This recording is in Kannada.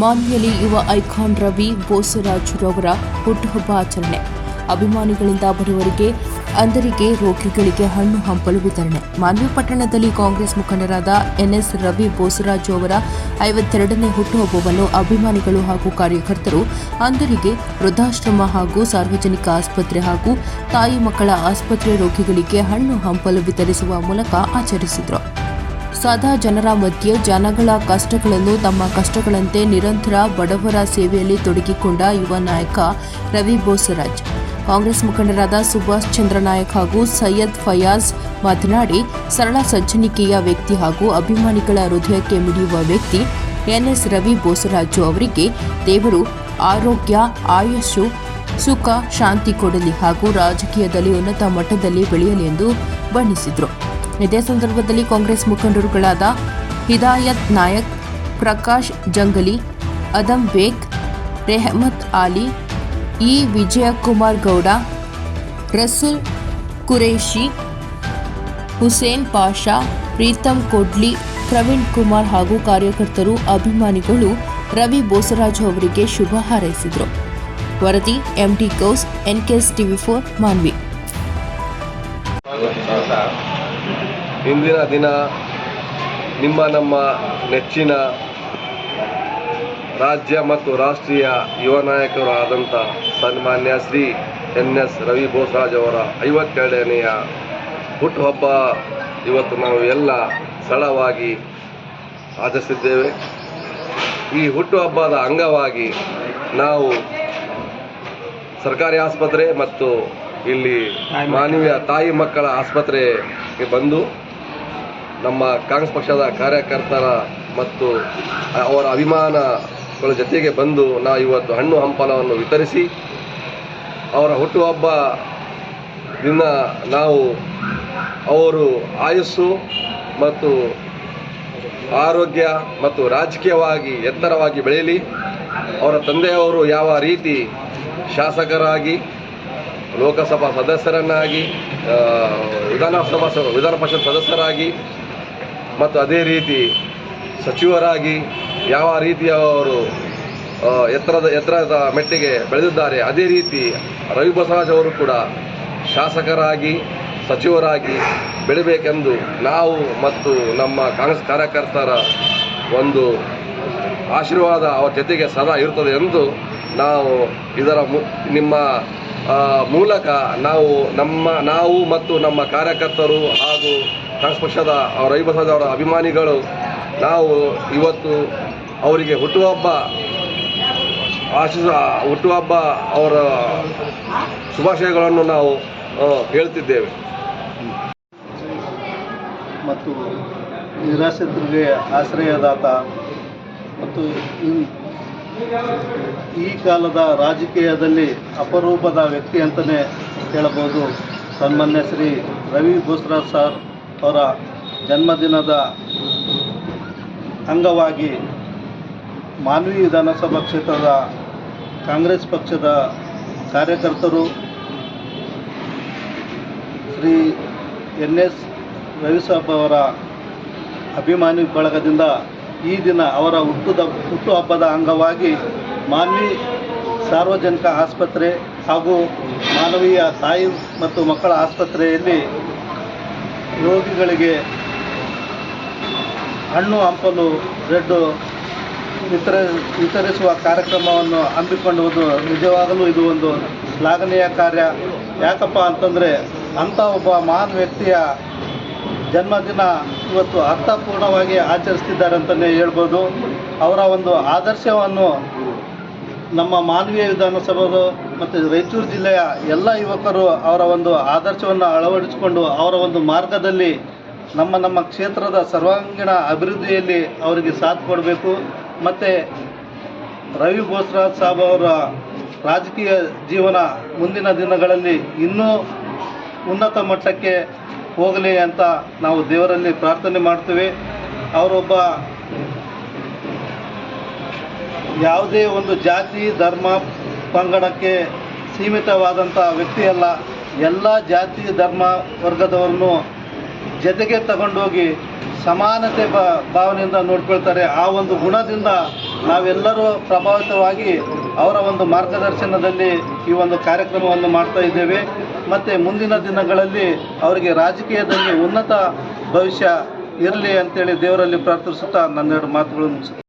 ಮಾನ್ವಿಯಲ್ಲಿ ಯುವ ಐಕಾನ್ ರವಿ ಬೋಸರಾಜುರವರ ಹುಟ್ಟುಹಬ್ಬ ಆಚರಣೆ. ಅಭಿಮಾನಿಗಳಿಂದ ಬಡವರಿಗೆ, ಅಂಧರಿಗೆ ರೋಗಿಗಳಿಗೆ ಹಣ್ಣು ಹಂಪಲು ವಿತರಣೆ. ಮಾನ್ವಿ ಪಟ್ಟಣದಲ್ಲಿ ಕಾಂಗ್ರೆಸ್ ಮುಖಂಡರಾದ ಎನ್ಎಸ್ ರವಿ ಬೋಸರಾಜು ಅವರ ಐವತ್ತೆರಡನೇ ಹುಟ್ಟುಹಬ್ಬವನ್ನು ಅಭಿಮಾನಿಗಳು ಹಾಗೂ ಕಾರ್ಯಕರ್ತರು, ಅಂಧರಿಗೆ ವೃದ್ಧಾಶ್ರಮ ಹಾಗೂ ಸಾರ್ವಜನಿಕ ಆಸ್ಪತ್ರೆ ಹಾಗೂ ತಾಯಿ ಮಕ್ಕಳ ಆಸ್ಪತ್ರೆ ರೋಗಿಗಳಿಗೆ ಹಣ್ಣು ಹಂಪಲು ವಿತರಿಸುವ ಮೂಲಕ ಆಚರಿಸಿದರು. ಸದಾ ಜನರ ಮಧ್ಯೆ ಜನಗಳ ಕಷ್ಟಗಳನ್ನು ತಮ್ಮ ಕಷ್ಟಗಳಂತೆ ನಿರಂತರ ಬಡವರ ಸೇವೆಯಲ್ಲಿ ತೊಡಗಿಕೊಂಡ ಯುವ ನಾಯಕ ರವಿ ಬೋಸರಾಜ್. ಕಾಂಗ್ರೆಸ್ ಮುಖಂಡರಾದ ಸುಭಾಷ್ ಚಂದ್ರ ನಾಯಕ್ ಹಾಗೂ ಸೈಯದ್ ಫಯಾಜ್ ಮಾತನಾಡಿ, ಸರಳ ಸಜ್ಜನಿಕೆಯ ವ್ಯಕ್ತಿ ಹಾಗೂ ಅಭಿಮಾನಿಗಳ ಹೃದಯಕ್ಕೆ ಮಿಡಿಯುವ ವ್ಯಕ್ತಿ ಎನ್ಎಸ್ ರವಿ ಬೋಸರಾಜು ಅವರಿಗೆ ದೇವರು ಆರೋಗ್ಯ ಆಯುಷು ಸುಖ, ಶಾಂತಿ ಕೊಡಲಿ ಹಾಗೂ ರಾಜಕೀಯದಲ್ಲಿ ಉನ್ನತ ಮಟ್ಟದಲ್ಲಿ ಬೆಳೆಯಲಿ ಎಂದು ಬಣ್ಣಿಸಿದರು. ಇದೇ ಸಂದರ್ಭದಲ್ಲಿ ಕಾಂಗ್ರೆಸ್ ಮುಖಂಡರುಗಳಾದ ಹಿದಾಯತ್ ನಾಯಕ್, ಪ್ರಕಾಶ್ ಜಂಗಲಿ, ಅದಂ ಬೇಗ್, ರೆಹಮತ್ ಆಲಿ, ಇ ವಿಜಯಕುಮಾರ್ ಗೌಡ, ರಸೂಲ್ ಕುರೇಶಿ ಹುಸೇನ್ ಪಾಷಾ ಪ್ರೀತಮ್ ಕೊಡ್ಲಿ, ಪ್ರವೀಣ್ ಕುಮಾರ್ ಹಾಗೂ ಕಾರ್ಯಕರ್ತರು, ಅಭಿಮಾನಿಗಳು ರವಿ ಬೋಸರಾಜು ಅವರಿಗೆ ಶುಭ ಹಾರೈಸಿದರು. ವರದಿ M T Ghouse, NKS TV four, Manvi. ಇಂದಿನ ದಿನ ನಿಮ್ಮ ನಮ್ಮ ನೆಚ್ಚಿನ ರಾಜ್ಯ ಮತ್ತು ರಾಷ್ಟ್ರೀಯ ಯುವ ನಾಯಕರು ಆದಂಥ ಸನ್ಮಾನ್ಯ ಶ್ರೀ ಎನ್ ಎಸ್ ರವಿ ಬೋಸರಾಜ್ ಅವರ ಐವತ್ತೆರಡನೆಯ ಹುಟ್ಟುಹಬ್ಬ ಇವತ್ತು ನಾವು ಎಲ್ಲ ಸರಳವಾಗಿ ಆಚರಿಸಿದ್ದೇವೆ. ಈ ಹುಟ್ಟುಹಬ್ಬದ ಅಂಗವಾಗಿ ನಾವು ಸರ್ಕಾರಿ ಆಸ್ಪತ್ರೆ ಮತ್ತು ಇಲ್ಲಿ ಮಾನವೀಯ ತಾಯಿ ಮಕ್ಕಳ ಆಸ್ಪತ್ರೆಗೆ ಬಂದು ನಮ್ಮ ಕಾಂಗ್ರೆಸ್ ಪಕ್ಷದ ಕಾರ್ಯಕರ್ತರ ಮತ್ತು ಅವರ ಅಭಿಮಾನಗಳ ಜೊತೆಗೆ ಬಂದು ನಾವು ಇವತ್ತು ಹಣ್ಣು ಹಂಪಲವನ್ನು ವಿತರಿಸಿ, ಅವರ ಹುಟ್ಟುಹಬ್ಬ ದಿನ ನಾವು ಅವರು ಆಯುಸ್ಸು ಮತ್ತು ಆರೋಗ್ಯ ಮತ್ತು ರಾಜಕೀಯವಾಗಿ ಎತ್ತರವಾಗಿ ಬೆಳೆಯಲಿ. ಅವರ ತಂದೆಯವರು ಯಾವ ರೀತಿ ಶಾಸಕರಾಗಿ, ಲೋಕಸಭಾ ಸದಸ್ಯರನ್ನಾಗಿ ವಿಧಾನಸಭಾ ವಿಧಾನ ಪರಿಷತ್ ಸದಸ್ಯರಾಗಿ ಮತ್ತು ಅದೇ ರೀತಿ ಸಚಿವರಾಗಿ ಯಾವ ರೀತಿಯ ಅವರು ಎತ್ತರದ ಎತ್ತರದ ಮೆಟ್ಟಿಗೆ ಬೆಳೆದಿದ್ದಾರೆ, ಅದೇ ರೀತಿ ರವಿ ಬಸವರಾಜ್ ಅವರು ಕೂಡ ಶಾಸಕರಾಗಿ, ಸಚಿವರಾಗಿ ಬೆಳಿಬೇಕೆಂದು ನಾವು ಮತ್ತು ನಮ್ಮ ಕಾಂಗ್ರೆಸ್ ಕಾರ್ಯಕರ್ತರ ಒಂದು ಆಶೀರ್ವಾದ ಅವರ ಜೊತೆಗೆ ಸದಾ ಇರುತ್ತದೆ ಎಂದು ನಾವು ಇದರ ನಿಮ್ಮ ಮೂಲಕ ನಾವು ನಮ್ಮ, ನಾವು ಮತ್ತು ನಮ್ಮ ಕಾರ್ಯಕರ್ತರು ಹಾಗೂ ಕಾಂಗ್ರೆಸ್ ಪಕ್ಷದ ಅವರ ಐಬಸದವರ ಅವರ ಅಭಿಮಾನಿಗಳು, ನಾವು ಇವತ್ತು ಅವರಿಗೆ ಹುಟ್ಟುಹಬ್ಬ ಆಶಿಸ ಹುಟ್ಟುಹಬ್ಬ ಅವರ ಶುಭಾಶಯಗಳನ್ನು ನಾವು ಹೇಳ್ತಿದ್ದೇವೆ. ಮತ್ತು ನಿರಾಶ್ರಿತರಿಗೆ ಆಶ್ರಯದಾತ ಮತ್ತು ಈ- ಈ ಕಾಲದ ರಾಜಕೀಯದಲ್ಲಿ ಅಪರೂಪದ ವ್ಯಕ್ತಿ ಅಂತಲೇ ಹೇಳಬಹುದು. ಸನ್ಮಾನ್ಯ ಶ್ರೀ ರವಿ ಬೋಸ್ರಾಜ್ ಸರ್. ಅವರ ಜನ್ಮದಿನದ ಅಂಗವಾಗಿ ಮಾನ್ವಿ ವಿಧಾನಸಭಾ ಕ್ಷೇತ್ರದ ಕಾಂಗ್ರೆಸ್ ಪಕ್ಷದ ಕಾರ್ಯಕರ್ತರು ಶ್ರೀ ಎನ್ ಎಸ್ ರವಿಸಾಬ್ ಅವರ ಅಭಿಮಾನಿ ಬಳಗದಿಂದ ಈ ದಿನ ಅವರ ಹುಟ್ಟುದ, ಹುಟ್ಟುಹಬ್ಬದ ಅಂಗವಾಗಿ ಮಾನ್ವಿ ಸಾರ್ವಜನಿಕ ಆಸ್ಪತ್ರೆ ಹಾಗೂ ಮಾನವೀಯ ತಾಯಿ ಮತ್ತು ಮಕ್ಕಳ ಆಸ್ಪತ್ರೆಯಲ್ಲಿ ರೋಗಿಗಳಿಗೆ ಹಣ್ಣು, ಹಂಪಲು ಬ್ರೆಡ್ಡು ವಿತರ, ವಿತರಿಸುವ ಕಾರ್ಯಕ್ರಮವನ್ನು ಹಮ್ಮಿಕೊಳ್ಳುವುದು ನಿಜವಾಗಲೂ ಇದು ಒಂದು ಶ್ಲಾಘನೀಯ ಕಾರ್ಯ. ಯಾಕಪ್ಪ ಅಂತಂದರೆ ಅಂಥ ಒಬ್ಬ ಮಹಾನ್ ವ್ಯಕ್ತಿಯ ಜನ್ಮದಿನ ಇವತ್ತು ಅರ್ಥಪೂರ್ಣವಾಗಿ ಆಚರಿಸ್ತಿದ್ದಾರೆ ಅಂತಲೇ ಹೇಳ್ಬೋದು. ಅವರ ಒಂದು ಆದರ್ಶವನ್ನು ನಮ್ಮ ಮಾನವೀಯ ವಿಧಾನಸಭೆಗಳು ಮತ್ತು ರಾಯಚೂರು ಜಿಲ್ಲೆಯ ಎಲ್ಲ ಯುವಕರು ಅವರ ಒಂದು ಆದರ್ಶವನ್ನು ಅಳವಡಿಸಿಕೊಂಡು ಅವರ ಒಂದು ಮಾರ್ಗದಲ್ಲಿ ನಮ್ಮ ನಮ್ಮ ಕ್ಷೇತ್ರದ ಸರ್ವಾಂಗೀಣ ಅಭಿವೃದ್ಧಿಯಲ್ಲಿ ಅವರಿಗೆ ಸಾಥ್ ಕೊಡಬೇಕು. ಮತ್ತು ರವಿ ಬೋಸ್ರಾಜ್ ಸಾಬ್ ಅವರ ರಾಜಕೀಯ ಜೀವನ ಮುಂದಿನ ದಿನಗಳಲ್ಲಿ ಇನ್ನೂ ಉನ್ನತ ಮಟ್ಟಕ್ಕೆ ಹೋಗಲಿ ಅಂತ ನಾವು ದೇವರಲ್ಲಿ ಪ್ರಾರ್ಥನೆ ಮಾಡ್ತೀವಿ. ಅವರೊಬ್ಬ ಯಾವುದೇ ಒಂದು ಜಾತಿ, ಧರ್ಮ, ಪಂಗಡಕ್ಕೆ ಸೀಮಿತವಾದಂಥ ವ್ಯಕ್ತಿಯಲ್ಲ, ಎಲ್ಲ ಜಾತಿ, ಧರ್ಮ ವರ್ಗದವರನ್ನು ಜೊತೆಗೆ ತಗೊಂಡೋಗಿ ಸಮಾನತೆ ಬ, ಭಾವನೆಯಿಂದ ನೋಡ್ಕೊಳ್ತಾರೆ. ಆ ಒಂದು ಗುಣದಿಂದ ನಾವೆಲ್ಲರೂ ಪ್ರಭಾವಿತವಾಗಿ ಅವರ ಒಂದು ಮಾರ್ಗದರ್ಶನದಲ್ಲಿ ಈ ಒಂದು ಕಾರ್ಯಕ್ರಮವನ್ನು ಮಾಡ್ತಾ ಇದ್ದೇವೆ. ಮತ್ತು ಮುಂದಿನ ದಿನಗಳಲ್ಲಿ ಅವರಿಗೆ ರಾಜಕೀಯದಲ್ಲಿ ಉನ್ನತ ಭವಿಷ್ಯ ಇರಲಿ ಅಂತೇಳಿ ದೇವರಲ್ಲಿ ಪ್ರಾರ್ಥಿಸುತ್ತಾ ನನ್ನೆರಡು ಮಾತುಗಳನ್ನು